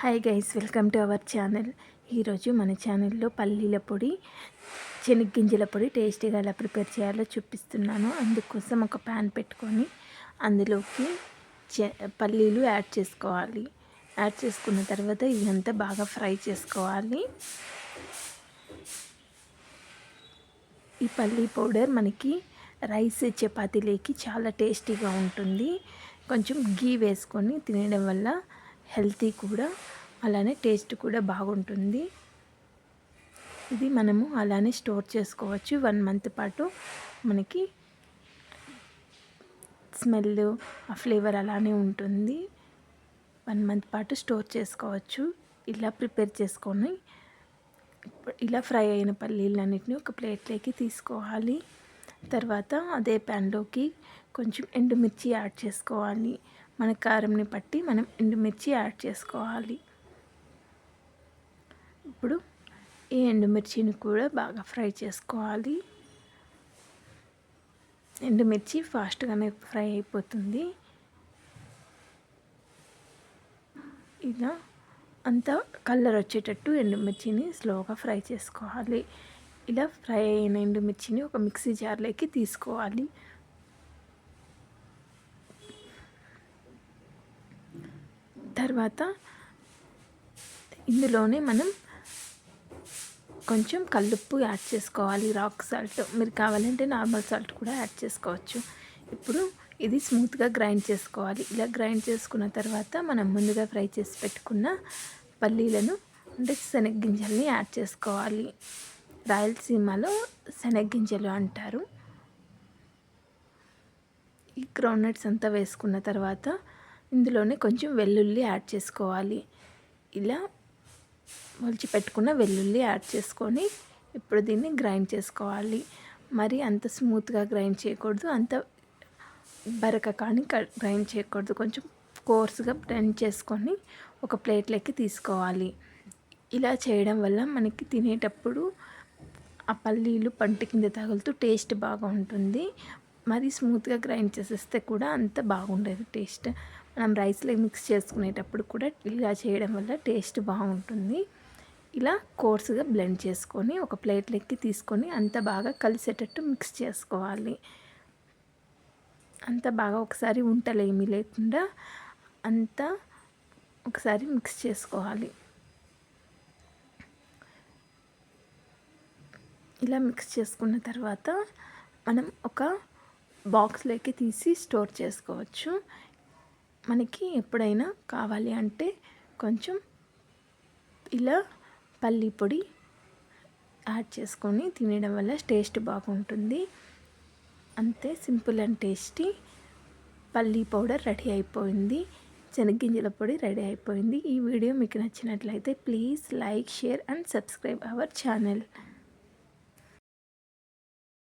Hi guys welcome to our channel ఈరోజు మన ఛానల్లో పల్లీల పొడి శనగ్గింజల పొడి టేస్టీగా ఎలా ప్రిపేర్ చేయాలో చూపిస్తున్నాను. అందుకోసం ఒక ప్యాన్ పెట్టుకొని అందులోకి పల్లీలు యాడ్ చేసుకోవాలి. యాడ్ చేసుకున్న తర్వాత ఇదంతా బాగా ఫ్రై చేసుకోవాలి. ఈ పల్లీ పౌడర్ మనకి రైస్ చపాతీలేకి చాలా టేస్టీగా ఉంటుంది. కొంచెం గీ వేసుకొని తినడం వల్ల హెల్తీ కూడా అలానే టేస్ట్ కూడా బాగుంటుంది. ఇది మనము అలానే స్టోర్ చేసుకోవచ్చు. వన్ మంత్ పాటు మనకి స్మెల్ ఆ ఫ్లేవర్ అలానే ఉంటుంది. వన్ మంత్ పాటు స్టోర్ చేసుకోవచ్చు. ఇలా ప్రిపేర్ చేసుకొని ఇలా ఫ్రై అయిన పల్లీలన్నింటినీ ఒక ప్లేట్లోకి తీసుకోవాలి. తర్వాత అదే ప్యాన్లోకి కొంచెం ఎండుమిర్చి యాడ్ చేసుకోవాలి. మన కారంని బట్టి మనం ఎండుమిర్చి యాడ్ చేసుకోవాలి. ఇప్పుడు ఈ ఎండుమిర్చిని కూడా బాగా ఫ్రై చేసుకోవాలి. ఎండుమిర్చి ఫాస్ట్గానే ఫ్రై అయిపోతుంది. ఇలా అంతా కలర్ వచ్చేటట్టు ఎండుమిర్చిని స్లోగా ఫ్రై చేసుకోవాలి. ఇలా ఫ్రై అయిన ఎండుమిర్చిని ఒక మిక్సీ జార్లోకి తీసుకోవాలి. తర్వాత ఇందులోనే మనం కొంచెం కల్లుప్పు యాడ్ చేసుకోవాలి రాక్ సాల్ట్. మీరు కావాలంటే నార్మల్ సాల్ట్ కూడా యాడ్ చేసుకోవచ్చు. ఇప్పుడు ఇది స్మూత్గా గ్రైండ్ చేసుకోవాలి. ఇలా గ్రైండ్ చేసుకున్న తర్వాత మనం ముందుగా ఫ్రై చేసి పెట్టుకున్న పల్లీలను అంటే శనగ్గింజల్ని యాడ్ చేసుకోవాలి. రాయలసీమలో శనగ్గింజలు అంటారు. ఈ గ్రౌండ్నట్స్ అంతా వేసుకున్న తర్వాత ఇందులోనే కొంచెం వెల్లుల్లి యాడ్ చేసుకోవాలి. ఇలా మొలిచి పెట్టుకున్న వెల్లుల్లి యాడ్ చేసుకొని ఇప్పుడు దీన్ని గ్రైండ్ చేసుకోవాలి. మరి అంత స్మూత్గా గ్రైండ్ చేయకూడదు. అంత బరక కానీ గ్రైండ్ చేయకూడదు. కొంచెం కోర్స్గా గ్రైండ్ చేసుకొని ఒక ప్లేట్లోకి తీసుకోవాలి. ఇలా చేయడం వల్ల మనకి తినేటప్పుడు ఆ పల్లీలు పంట కింద తగులుతూ టేస్ట్ బాగా ఉంటుంది మరి స్మూత్గా గ్రైండ్ చేసేస్తే కూడా అంత బాగుండదు టేస్ట్. మనం రైస్లో మిక్స్ చేసుకునేటప్పుడు కూడా ఇలా చేయడం వల్ల టేస్ట్ బాగుంటుంది. ఇలా కోర్సుగా బ్లెండ్ చేసుకొని ఒక ప్లేట్లెక్కి తీసుకొని అంత బాగా కలిసేటట్టు మిక్స్ చేసుకోవాలి. అంత బాగా ఒకసారి ఉంటలేమి లేకుండా అంతా ఒకసారి మిక్స్ చేసుకోవాలి. ఇలా మిక్స్ చేసుకున్న తర్వాత మనం ఒక బాక్స్లోకి తీసి స్టోర్ చేసుకోవచ్చు. మనకి ఎప్పుడైనా కావాలి అంటే కొంచెం ఇలా పల్లి పొడి యాడ్ చేసుకొని తినడం వల్ల టేస్ట్ బాగుంటుంది. అంతే సింపుల్ అండ్ టేస్టీ. పల్లీ పౌడర్ రెడీ అయిపోయింది. శనగ్గింజల పొడి రెడీ అయిపోయింది. ఈ వీడియో మీకు నచ్చినట్లయితే please like share and subscribe our channel.